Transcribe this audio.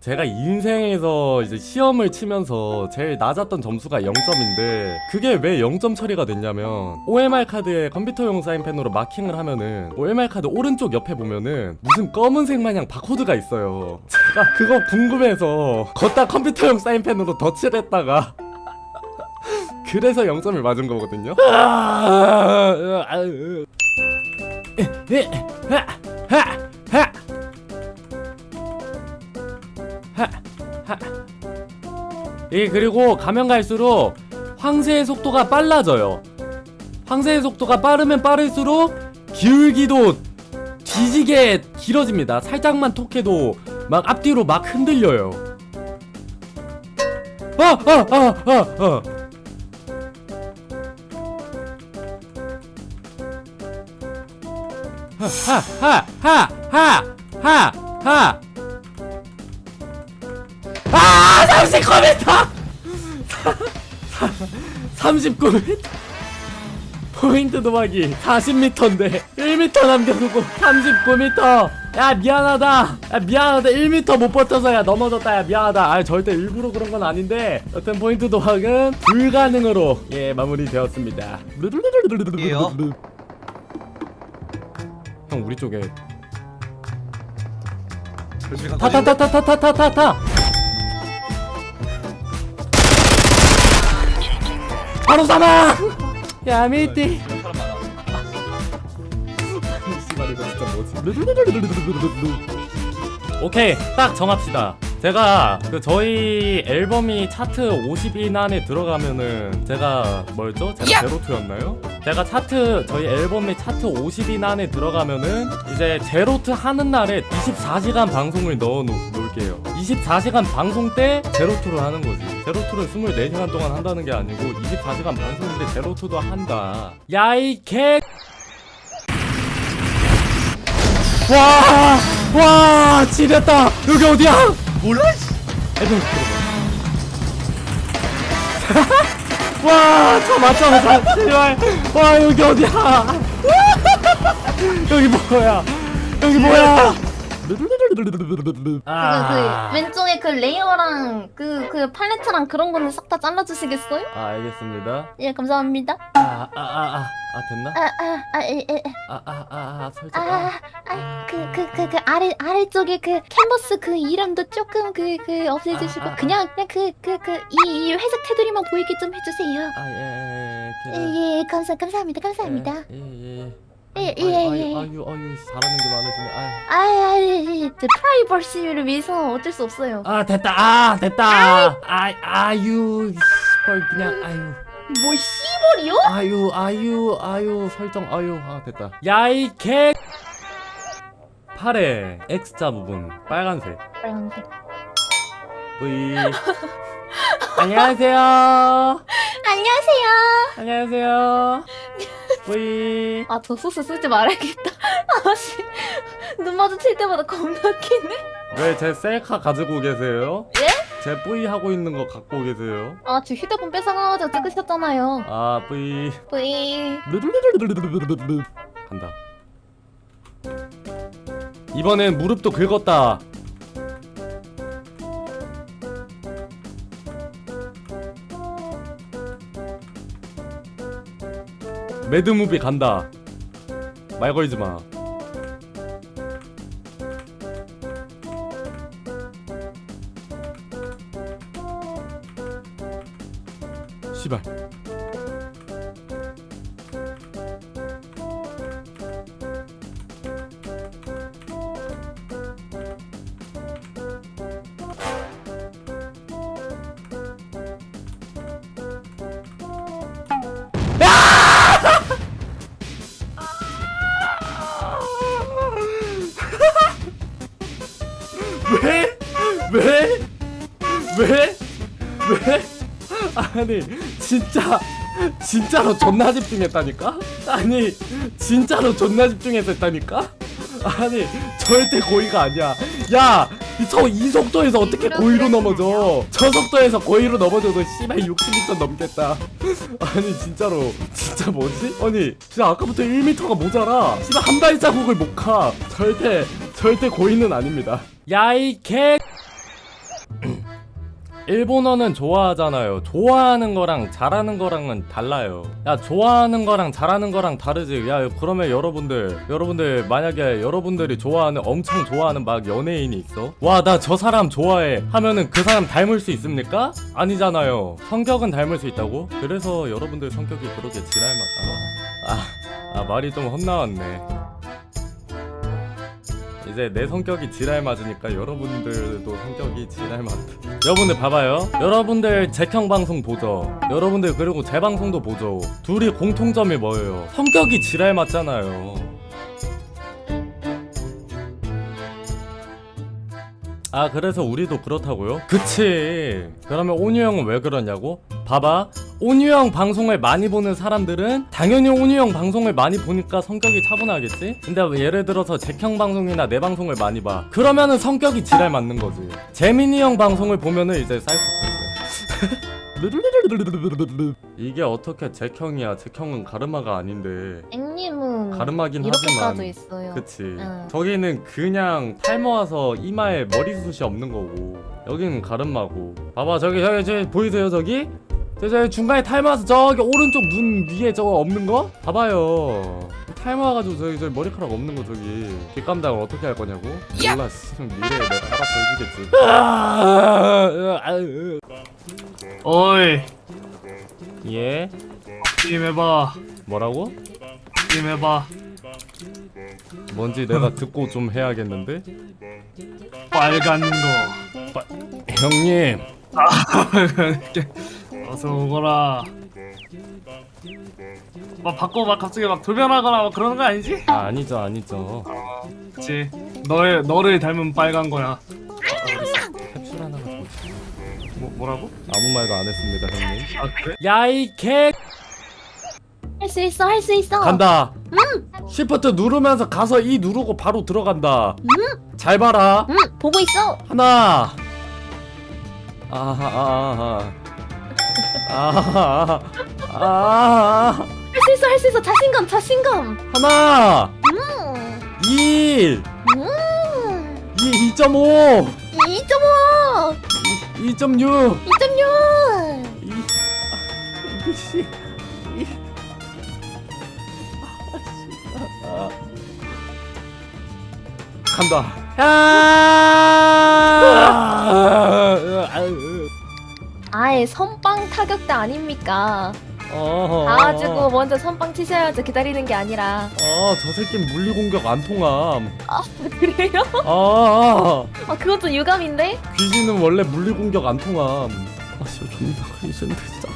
제가 인생에서 이제 시험을 치면서 제일 낮았던 점수가 0점인데 그게 왜 0점 처리가 됐냐면 OMR 카드에 컴퓨터용 사인펜으로 마킹을 하면은 OMR 카드 오른쪽 옆에 보면은 무슨 검은색 마냥 바코드가 있어요. 제가 그거 궁금해서 걷다 컴퓨터용 사인펜으로 덧칠 했다가 그래서 0점을 맞은 거거든요. 예 그리고 가면 갈수록 황새의 속도가 빨라져요. 황새의 속도가 빠르면 빠를수록 기울기도 뒤지게 길어집니다. 살짝만 톡해도 막 앞뒤로 막 흔들려요. 아, 아, 아, 아, 아. 하, 하, 하, 하, 하, 하. 아, 39m! 39m? 포인트 도박이 40m인데 1m 남겨두고 39m 야 미안하다! 야 미안하다. 1m 못 버텨서 야 넘어졌다. 야 미안하다. 아 절대 일부러 그런 건 아닌데 여튼 포인트 도박은 불가능으로 예 마무리되었습니다. 예요? 형 우리 쪽에 조심히 타타타타타타 타타 바로 사망 야 미띠 사람 많아. 씨발 이거 진짜 뭐지? 오케이 딱 정합시다. 제가 그 저희 앨범이 차트 50인 안에 들어가면은 제가 뭐였죠? 제가 제로투였나요? 제가 차트 저희 앨범이 차트 50인 안에 들어가면은 이제 제로투 하는 날에 24시간 방송을 넣어 놓, 놓 을게요. 24시간 방송 때 제로투를 하는 거지. 제로투를 24시간 동안 한다는 게 아니고 24시간 방송인데 제로투도 한다. 야 이 개 와, 와, 지렸다. 여기 어디야? 몰라. 씨. 애들 들어봐. 와, 저 맞춰서 제발. 와, 여기 어디야? 여기 뭐야? 여기 뭐야? 그, 아, 그 왼쪽에 그 레이어랑 그, 그 팔레트랑 그런 거는 싹 다 잘라주시겠어요? 아, 알겠습니다. 예, 감사합니다. 아, 아, 아, 아, 아, 됐나? 아, 아, 아, 에, 에, 아, 아, 아, 아. 아, 아, 아, 그, 그, 그, 그 아래, 아래쪽에 그 캔버스 그 이름도 조금 그, 그 없애주시고, 아, 아, 아. 그냥, 그냥 그, 그, 그, 이, 이 회색 테두리만 보이게 좀 해주세요. 아, 예, 예, 예, 예. 예, 감사, 감사합니다, 감사합니다. 예, 예, 예. 예, 아유, 예, 아유, 예. 아유, 아유, 잘하는 게 많으시네. 아유. 아, 아, 예, 예, 저 프라이버시를 위해서 어쩔 수 없어요. 아 됐다 아 됐다 아 아유 씨발 그냥 아유 뭐, 씨벌이요? 아유 아유 아유 설정 아유 아 됐다 야이 개 팔에 X자 부분 빨간색 빨간색. V 안녕하세요 안녕하세요. 안녕하세요 V 아, 저 소스 쓰지 말아야겠다. 아, 씨. 눈 마주칠 때마다 겁나 키네. 왜 제 셀카 가지고 계세요? 예? 제 V 하고 있는 거 갖고 계세요? 아, 저 휴대폰 뺏어가가지고 찍으셨잖아요. 아 V 뿌이. 간다. 이번엔 무릎도 긁었다. 매드무비 간다. 말 걸지 마. 아니 진짜 진짜로 존나 집중했다니까? 아니 진짜로 존나 집중해서 했다니까? 아니 절대 고의가 아니야. 야저이 속도에서 어떻게 고의로 넘어져? 저 속도에서 고의로 넘어져도 씨발 60m 넘겠다. 아니 진짜로. 진짜 뭐지? 아니 진짜 아까부터 1m가 모자라. 씨발 한 발자국을 못가 절대 절대 고의는 아닙니다. 야이 개 일본어는 좋아하잖아요. 좋아하는 거랑 잘하는 거랑은 달라요. 야, 좋아하는 거랑 잘하는 거랑 다르지. 야, 그러면 여러분들, 여러분들 만약에 여러분들이 좋아하는 엄청 좋아하는 막 연예인이 있어? 와, 나 저 사람 좋아해. 하면은 그 사람 닮을 수 있습니까? 아니잖아요. 성격은 닮을 수 있다고? 그래서 여러분들 성격이 그렇게 지랄만 아, 아, 아 말이 좀 헛나왔네. 이제 내 성격이 지랄 맞으니까 여러분들도 성격이 지랄 맞다. 여러분들 봐봐요. 여러분들 제형 방송 보죠. 여러분들 그리고 제 방송도 보죠. 둘이 공통점이 뭐예요? 성격이 지랄 맞잖아요. 아 그래서 우리도 그렇다고요? 그치 그러면 온유 형은 왜 그러냐고? 봐봐 온유 형 방송을 많이 보는 사람들은 당연히 온유 형 방송을 많이 보니까 성격이 차분하겠지? 근데 예를 들어서 잭형 방송이나 내 방송을 많이 봐 그러면은 성격이 지랄 맞는 거지 재민이 형 방송을 보면은 이제 사이코패스 이게 어떻게 잭형이야 잭형은 가르마가 아닌데 앵님은 가르마긴 이렇게 하지만 있어요. 그치 응. 저기는 그냥 탈모와서 이마에 머리숱이 없는 거고 여기는 가르마고 봐봐 저기 저기 저기 보이세요 저기? 저, 저 중간에 탈모와서 저기 오른쪽 눈 위에 저거 없는 거? 봐봐요. 탈모와가지고 저기 저기 머리카락 없는 거 저기. 뒷감당을 어떻게 할 거냐고? 몰라 씨. 미래에 내가 알아서 해주겠지. 어이. 예? 게임 해봐. 뭐라고? 게임 해봐. 뭔지 내가 듣고 좀 해야겠는데? 빨간 거. 형님 어서 오거라. 막 바꿔 막 갑자기 막 돌변하거나 막 그러는 거 아니지? 아 아니죠 아니죠. 그치. 너의 너를 닮은 빨간 거야. 캡슐 하나만 더 뭐, 뭐라고? 아무 말도 안 했습니다 형님. 아 그래? 야이 개! 할 수 있어 할 수 있어. 간다. 시프트 누르면서 가서 이 누르고 바로 들어간다. 잘 봐라. 응 보고 있어. 하나. 아하 아하 아하아하 아하아하 할수 있어 할 수 있어 자신감 자신감. 하나 음. 2 음. 2 2.5 2.5 2.6 2.6 이, 아, 씨, 이, 아, 간다. 야! 아예 선빵 타격대 아닙니까? 어, 가가지고 먼저 선빵 치셔야지 기다리는 게 아니라 아, 저 새끼 물리 공격 안 통함. 아 그래요? 아, 아 그것도 유감인데? 귀신은 원래 물리 공격 안 통함. 아, 씨, 존나 가기 싫은데 진짜.